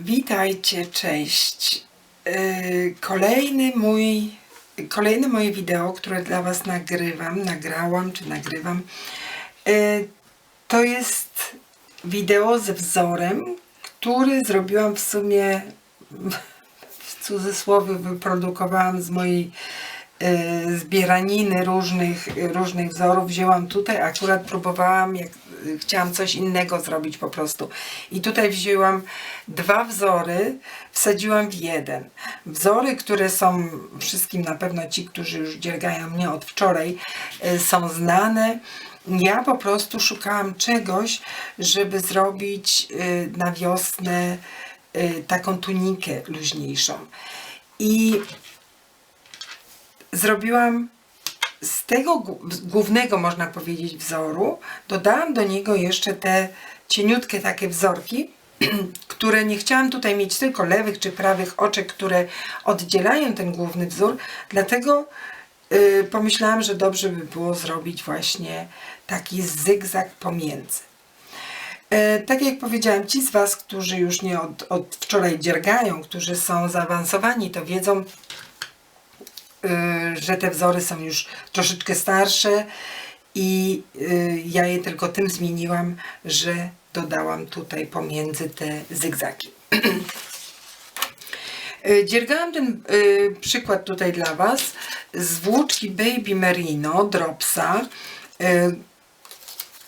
Witajcie, cześć. Yy, Kolejny mój, kolejne moje wideo, które dla Was nagrywam, nagrałam czy nagrywam, yy, to jest wideo ze wzorem, który zrobiłam w sumie w cudzysłowie wyprodukowałam z mojej y, zbieraniny różnych, różnych wzorów. Wzięłam tutaj, akurat próbowałam, jak y, chciałam coś innego zrobić po prostu. I tutaj wzięłam dwa wzory, wsadziłam w jeden. Wzory, które są wszystkim na pewno ci, którzy już dziergają mnie od wczoraj, y, są znane. Ja po prostu szukałam czegoś, żeby zrobić y, na wiosnę y, taką tunikę luźniejszą. I zrobiłam z tego głównego, można powiedzieć, wzoru, dodałam do niego jeszcze te cieniutkie takie wzorki, które nie chciałam tutaj mieć tylko lewych czy prawych oczek, które oddzielają ten główny wzór, dlatego y, pomyślałam, że dobrze by było zrobić właśnie taki zygzak pomiędzy. E, tak jak powiedziałam, ci z Was, którzy już nie od, od wczoraj dziergają, którzy są zaawansowani, to wiedzą, że te wzory są już troszeczkę starsze i y, ja je tylko tym zmieniłam, że dodałam tutaj pomiędzy te zygzaki. Y, Dziergałam ten y, przykład tutaj dla Was z włóczki Baby Merino Dropsa. Y,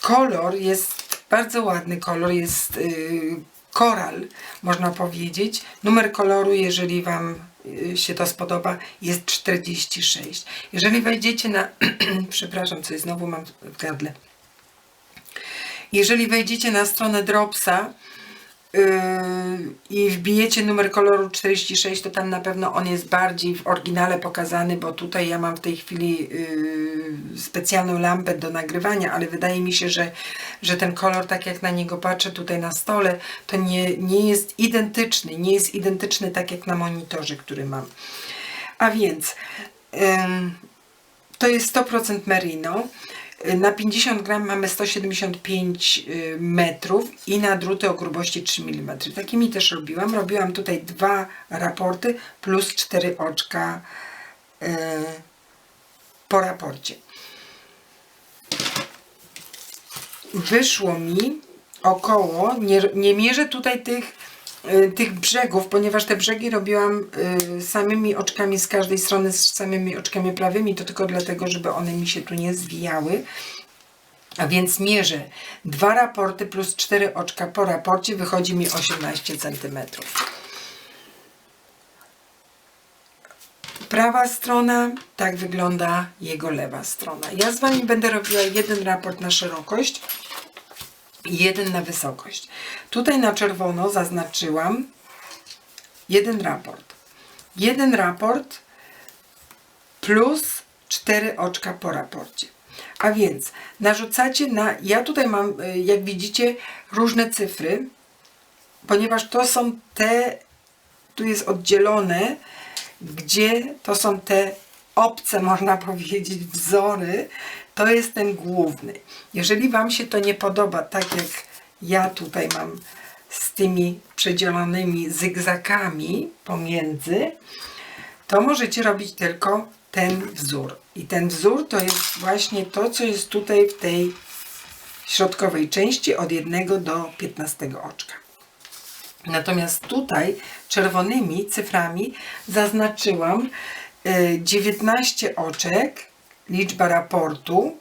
kolor jest bardzo ładny kolor, jest y, koral, można powiedzieć. Numer koloru, jeżeli Wam y, się to spodoba, jest 46. Jeżeli wejdziecie na, przepraszam, coś znowu mam w gardle. Jeżeli wejdziecie na stronę Dropsa i wbijecie numer koloru 46, to tam na pewno on jest bardziej w oryginale pokazany, bo tutaj ja mam w tej chwili yy, specjalną lampę do nagrywania, ale wydaje mi się, że, że ten kolor, tak jak na niego patrzę tutaj na stole, to nie, nie jest identyczny, nie jest identyczny tak jak na monitorze, który mam. A więc to jest 100% merino. Na 50 gram mamy 175 y, metrów i na druty o grubości 3 mm. Takimi też robiłam. Robiłam tutaj dwa raporty plus cztery oczka y, po raporcie. Wyszło mi około, nie, nie mierzę tutaj tych, tych brzegów, ponieważ te brzegi robiłam y, samymi oczkami z każdej strony, z samymi oczkami prawymi, to tylko dlatego, żeby one mi się tu nie zwijały. A więc mierzę dwa raporty plus cztery oczka po raporcie, wychodzi mi 18 cm. Prawa strona, tak wygląda jego lewa strona. Ja z Wami będę robiła jeden raport na szerokość jeden na wysokość. Tutaj na czerwono zaznaczyłam jeden raport. Jeden raport plus cztery oczka po raporcie. A więc narzucacie na. Ja tutaj mam, y, jak widzicie, różne cyfry, ponieważ to są te. Tu jest oddzielone, gdzie to są te obce, można powiedzieć, wzory. To jest ten główny. Jeżeli Wam się to nie podoba, tak jak ja tutaj mam z tymi przedzielonymi zygzakami pomiędzy, to możecie robić tylko ten wzór. I ten wzór to jest właśnie to, co jest tutaj w tej środkowej części od 1 do 15 oczka. Natomiast tutaj czerwonymi cyframi zaznaczyłam y, 19 oczek, liczba raportu,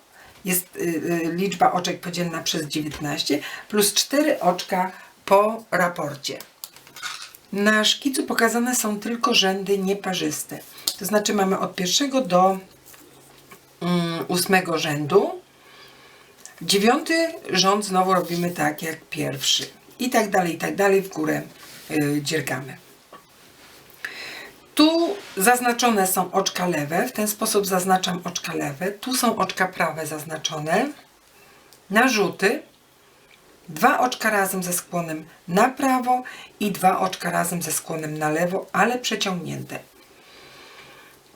jest y, y, liczba oczek podzielona przez 19, plus 4 oczka po raporcie. Na szkicu pokazane są tylko rzędy nieparzyste. To znaczy mamy od pierwszego do mm, ósmego rzędu. Dziewiąty rząd znowu robimy tak jak pierwszy. I tak dalej, i tak dalej w górę yy, dziergamy. Tu zaznaczone są oczka lewe, w ten sposób zaznaczam oczka lewe. Tu są oczka prawe zaznaczone. Narzuty. Dwa oczka razem ze skłonem na prawo i dwa oczka razem ze skłonem na lewo, ale przeciągnięte.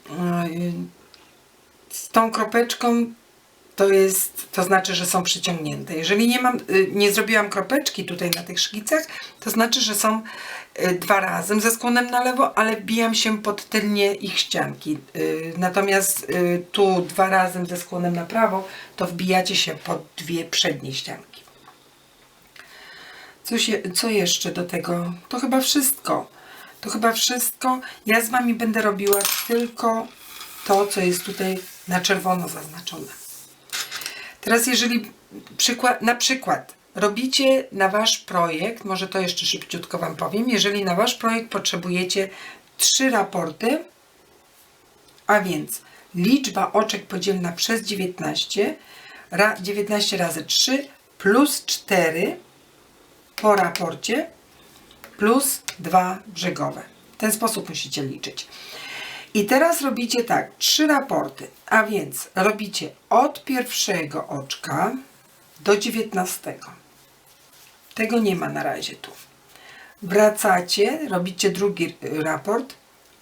Yy, Z tą kropeczką to jest, to znaczy, że są przyciągnięte. Jeżeli nie mam, y, nie zrobiłam kropeczki tutaj na tych szkicach, to znaczy, że są y, dwa razem ze skłonem na lewo, ale wbijam się pod tylnie ich ścianki. Y, Natomiast tu dwa razem ze skłonem na prawo, to wbijacie się pod dwie przednie ścianki. Co, się, co jeszcze do tego? To chyba wszystko. To chyba wszystko. Ja z Wami będę robiła tylko to, co jest tutaj na czerwono zaznaczone. Teraz jeżeli przykład, na przykład robicie na Wasz projekt, może to jeszcze szybciutko Wam powiem, jeżeli na Wasz projekt potrzebujecie trzy raporty, a więc liczba oczek podzielna przez 19, ra, 19 razy 3 plus 4 po raporcie plus 2 brzegowe. W ten sposób musicie liczyć. I teraz robicie tak, trzy raporty, a więc robicie od pierwszego oczka do 19. Tego nie ma na razie tu. Wracacie, robicie drugi raport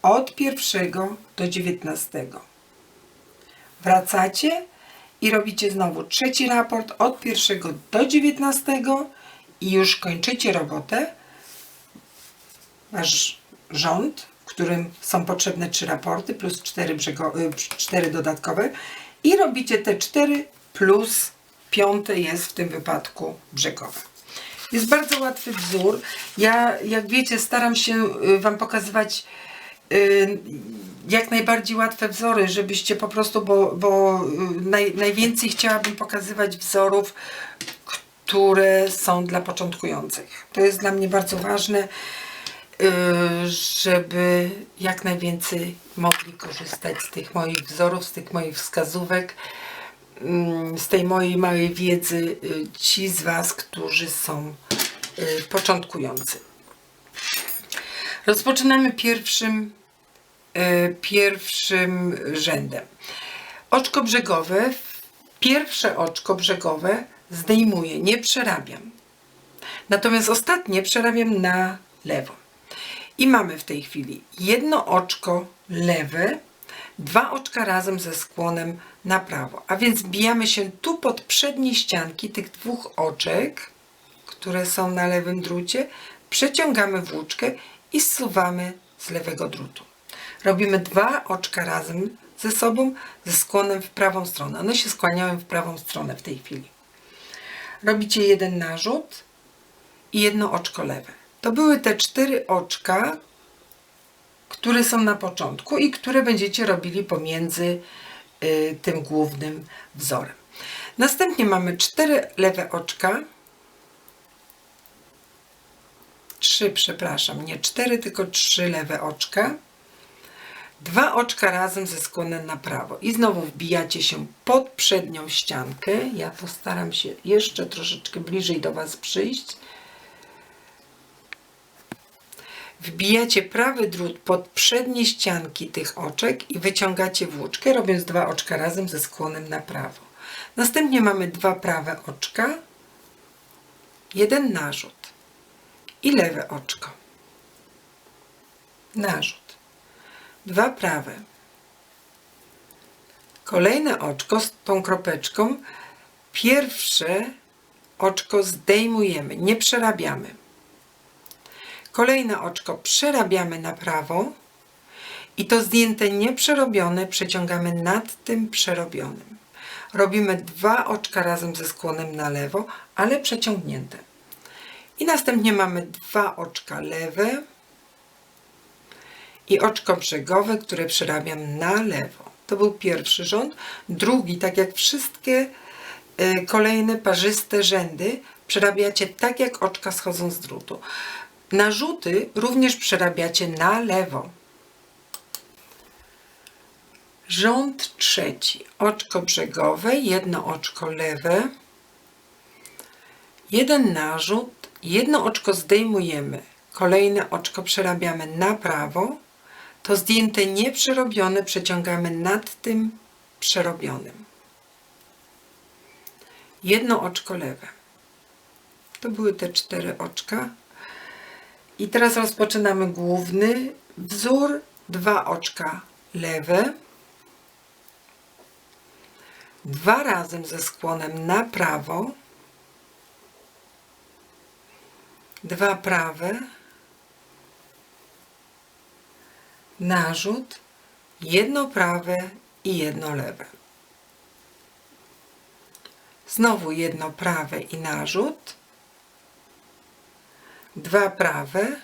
od pierwszego do 19. Wracacie i robicie znowu trzeci raport od pierwszego do 19 i już kończycie robotę. Wasz rząd, którym są potrzebne trzy raporty plus cztery, brzego, y, cztery dodatkowe i robicie te cztery plus piąte jest w tym wypadku brzegowe. Jest bardzo łatwy wzór. Ja, jak wiecie, staram się y, Wam pokazywać y, jak najbardziej łatwe wzory, żebyście po prostu, bo, bo naj, najwięcej chciałabym pokazywać wzorów, które są dla początkujących. To jest dla mnie bardzo ważne, żeby jak najwięcej mogli korzystać z tych moich wzorów, z tych moich wskazówek, mm, z tej mojej małej wiedzy y, ci z Was, którzy są y, początkujący. Rozpoczynamy pierwszym, y, pierwszym rzędem. Oczko brzegowe, pierwsze oczko brzegowe zdejmuję, nie przerabiam. Natomiast ostatnie przerabiam na lewo. I mamy w tej chwili jedno oczko lewe, dwa oczka razem ze skłonem na prawo. A więc bijamy się tu pod przednie ścianki tych dwóch oczek, które są na lewym drucie, przeciągamy włóczkę i zsuwamy z lewego drutu. Robimy dwa oczka razem ze sobą, ze skłonem w prawą stronę. One się skłaniają w prawą stronę w tej chwili. Robicie jeden narzut i jedno oczko lewe. To były te cztery oczka, które są na początku i które będziecie robili pomiędzy y, tym głównym wzorem. Następnie mamy cztery lewe oczka. Trzy, przepraszam, nie cztery, tylko trzy lewe oczka. Dwa oczka razem ze skłonem na prawo. I znowu wbijacie się pod przednią ściankę. Ja postaram się jeszcze troszeczkę bliżej do Was przyjść. Wbijacie prawy drut pod przednie ścianki tych oczek i wyciągacie włóczkę, robiąc dwa oczka razem ze skłonem na prawo. Następnie mamy dwa prawe oczka, jeden narzut i lewe oczko. Narzut. Dwa prawe. Kolejne oczko z tą kropeczką. Pierwsze oczko zdejmujemy, nie przerabiamy. Kolejne oczko przerabiamy na prawo i to zdjęte nieprzerobione przeciągamy nad tym przerobionym. Robimy dwa oczka razem ze skłonem na lewo, ale przeciągnięte. I następnie mamy dwa oczka lewe i oczko brzegowe, które przerabiam na lewo. To był pierwszy rząd. Drugi, tak jak wszystkie y, kolejne parzyste rzędy, przerabiacie tak jak oczka schodzą z drutu. Narzuty również przerabiacie na lewo. Rząd trzeci. Oczko brzegowe, jedno oczko lewe, jeden narzut, jedno oczko zdejmujemy, kolejne oczko przerabiamy na prawo, to zdjęte nieprzerobione przeciągamy nad tym przerobionym. Jedno oczko lewe. To były te cztery oczka. I teraz rozpoczynamy główny wzór. Dwa oczka lewe. dwa razem ze skłonem na prawo, dwa prawe, narzut, jedno prawe i jedno lewe. Znowu jedno prawe i narzut, dwa prawe,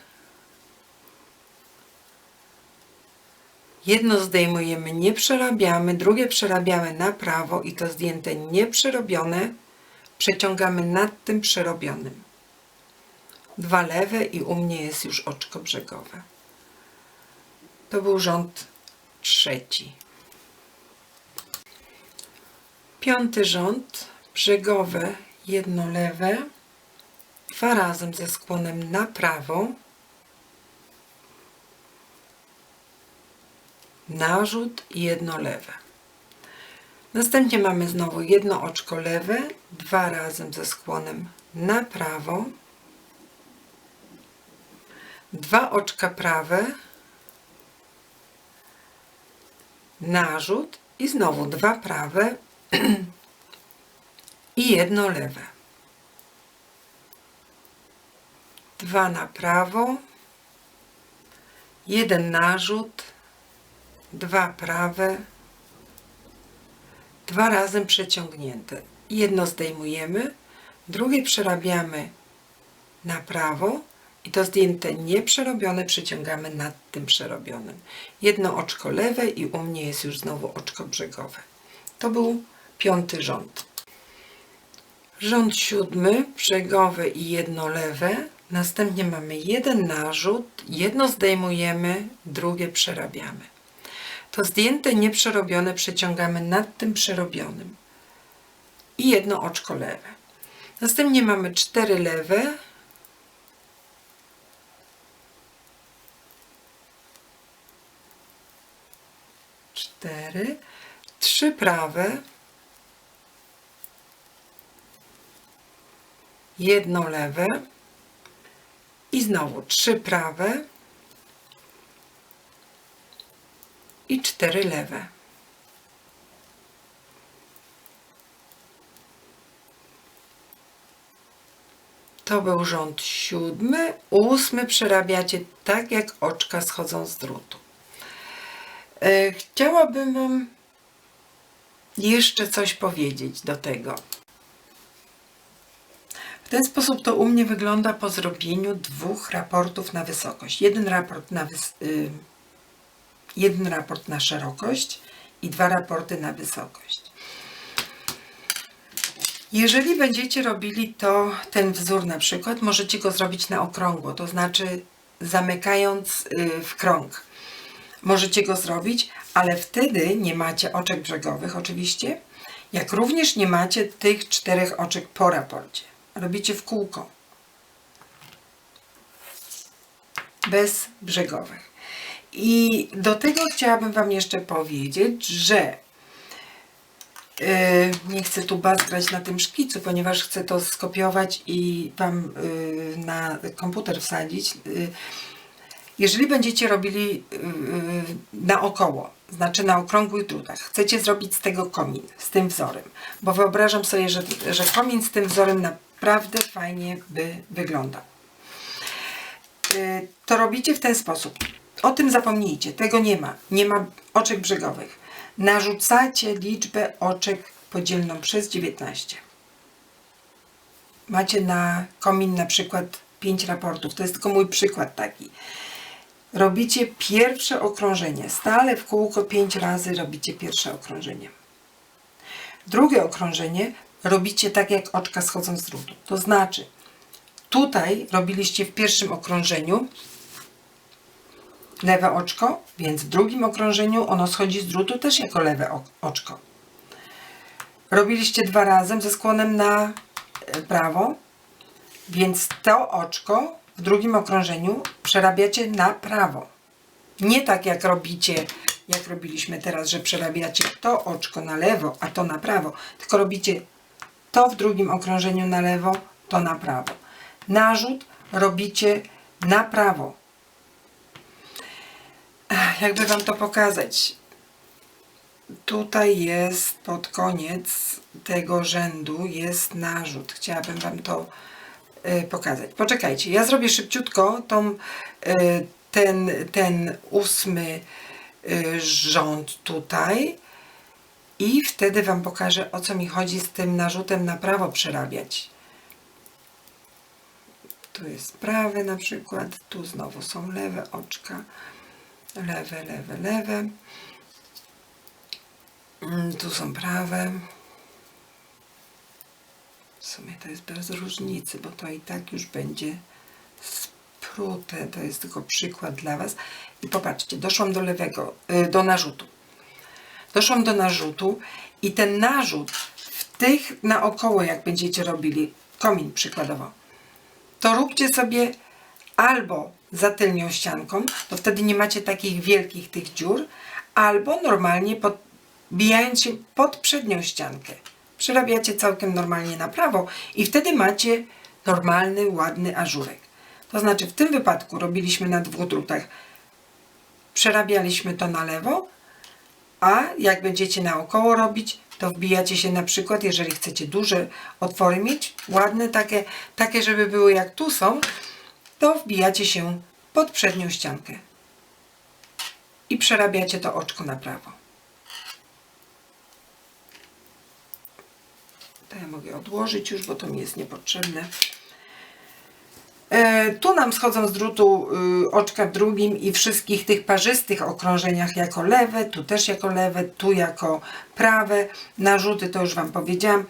jedno zdejmujemy, nie przerabiamy, drugie przerabiamy na prawo i to zdjęte nieprzerobione przeciągamy nad tym przerobionym. Dwa lewe i u mnie jest już oczko brzegowe. To był rząd trzeci. Piąty rząd, brzegowe, jedno lewe, dwa razem ze skłonem na prawo, narzut i jedno lewe. Następnie mamy znowu jedno oczko lewe, dwa razem ze skłonem na prawo, dwa oczka prawe, narzut i znowu dwa prawe i jedno lewe. Dwa na prawo, jeden narzut, dwa prawe, dwa razem przeciągnięte. Jedno zdejmujemy, drugie przerabiamy na prawo i to zdjęte nieprzerobione przeciągamy nad tym przerobionym. Jedno oczko lewe i u mnie jest już znowu oczko brzegowe. To był piąty rząd. Rząd siódmy, brzegowe i jedno lewe. Następnie mamy jeden narzut, jedno zdejmujemy, drugie przerabiamy. To zdjęte nieprzerobione przeciągamy nad tym przerobionym. I jedno oczko lewe. Następnie mamy cztery lewe, cztery, trzy prawe, jedno lewe i znowu trzy prawe i cztery lewe. To był rząd siódmy. Ósmy przerabiacie tak, jak oczka schodzą z drutu. E, Chciałabym jeszcze coś powiedzieć do tego. W ten sposób to u mnie wygląda po zrobieniu dwóch raportów na wysokość. Jeden raport na, y, jeden raport na szerokość i dwa raporty na wysokość. Jeżeli będziecie robili to, ten wzór na przykład, możecie go zrobić na okrągło, to znaczy zamykając y, w krąg. Możecie go zrobić, ale wtedy nie macie oczek brzegowych oczywiście, jak również nie macie tych czterech oczek po raporcie. Robicie w kółko. Bez brzegowych. I do tego chciałabym Wam jeszcze powiedzieć, że yy, nie chcę tu bazgrać na tym szkicu, ponieważ chcę to skopiować i Wam yy, na komputer wsadzić. Yy, jeżeli będziecie robili yy, naokoło, znaczy na okrągłych drutach, chcecie zrobić z tego komin, z tym wzorem, bo wyobrażam sobie, że, że komin z tym wzorem naprawdę fajnie by wyglądał. Yy, To robicie w ten sposób. O tym zapomnijcie, tego nie ma. Nie ma oczek brzegowych. Narzucacie liczbę oczek podzielną przez 19. Macie na komin na przykład 5 raportów. To jest tylko mój przykład taki. Robicie pierwsze okrążenie. Stale w kółko 5 razy robicie pierwsze okrążenie. Drugie okrążenie robicie tak, jak oczka schodzą z drutu. To znaczy, tutaj robiliście w pierwszym okrążeniu lewe oczko, więc w drugim okrążeniu ono schodzi z drutu też jako lewe oczko. Robiliście dwa razem ze skłonem na e, prawo, więc to oczko w drugim okrążeniu przerabiacie na prawo. Nie tak jak robicie, jak robiliśmy teraz, że przerabiacie to oczko na lewo, a to na prawo, tylko robicie to w drugim okrążeniu na lewo, to na prawo. Narzut robicie na prawo. Jakby Wam to pokazać. tutaj jest pod koniec tego rzędu jest narzut. Chciałabym Wam to y, pokazać. Poczekajcie, ja zrobię szybciutko tą, y, ten, ten ósmy y, rząd tutaj i wtedy Wam pokażę o co mi chodzi z tym narzutem na prawo przerabiać. Tu jest prawy na przykład, tu znowu są lewe oczka, lewe, lewe, lewe. Mm, Tu są prawe. W sumie to jest bez różnicy, bo to i tak już będzie sprute. To jest tylko przykład dla Was. I popatrzcie, doszłam do lewego, y, do narzutu. Doszłam do narzutu i ten narzut w tych naokoło, jak będziecie robili, komin przykładowo, to róbcie sobie albo za tylnią ścianką, to wtedy nie macie takich wielkich tych dziur, albo normalnie podbijając się pod przednią ściankę. Przerabiacie całkiem normalnie na prawo i wtedy macie normalny, ładny ażurek. To znaczy w tym wypadku robiliśmy na dwóch drutach, przerabialiśmy to na lewo, a jak będziecie naokoło robić, to wbijacie się na przykład, jeżeli chcecie duże otwory mieć, ładne, takie, takie żeby były jak tu są, to wbijacie się pod przednią ściankę i przerabiacie to oczko na prawo. To ja mogę odłożyć już, bo to mi jest niepotrzebne. E, tu nam schodzą z drutu y, oczka w drugim i wszystkich tych parzystych okrążeniach jako lewe, tu też jako lewe, tu jako prawe. Narzuty to już Wam powiedziałam.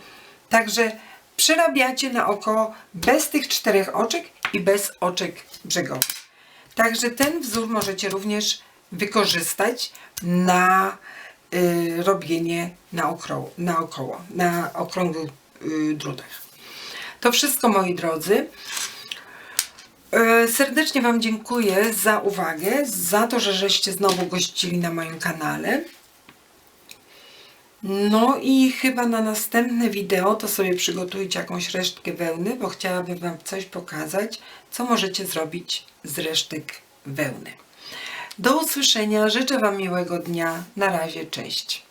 Także przerabiacie na oko bez tych czterech oczek i bez oczek brzegowych. Także ten wzór możecie również wykorzystać na y, robienie na, okro, naokoło, na okrągłych y, drutach. To wszystko moi drodzy. E, Serdecznie Wam dziękuję za uwagę, za to, że żeście znowu gościli na moim kanale. No i chyba na następne wideo to sobie przygotujcie jakąś resztkę wełny, bo chciałabym Wam coś pokazać, co możecie zrobić z resztek wełny. Do usłyszenia, życzę Wam miłego dnia. Na razie, cześć.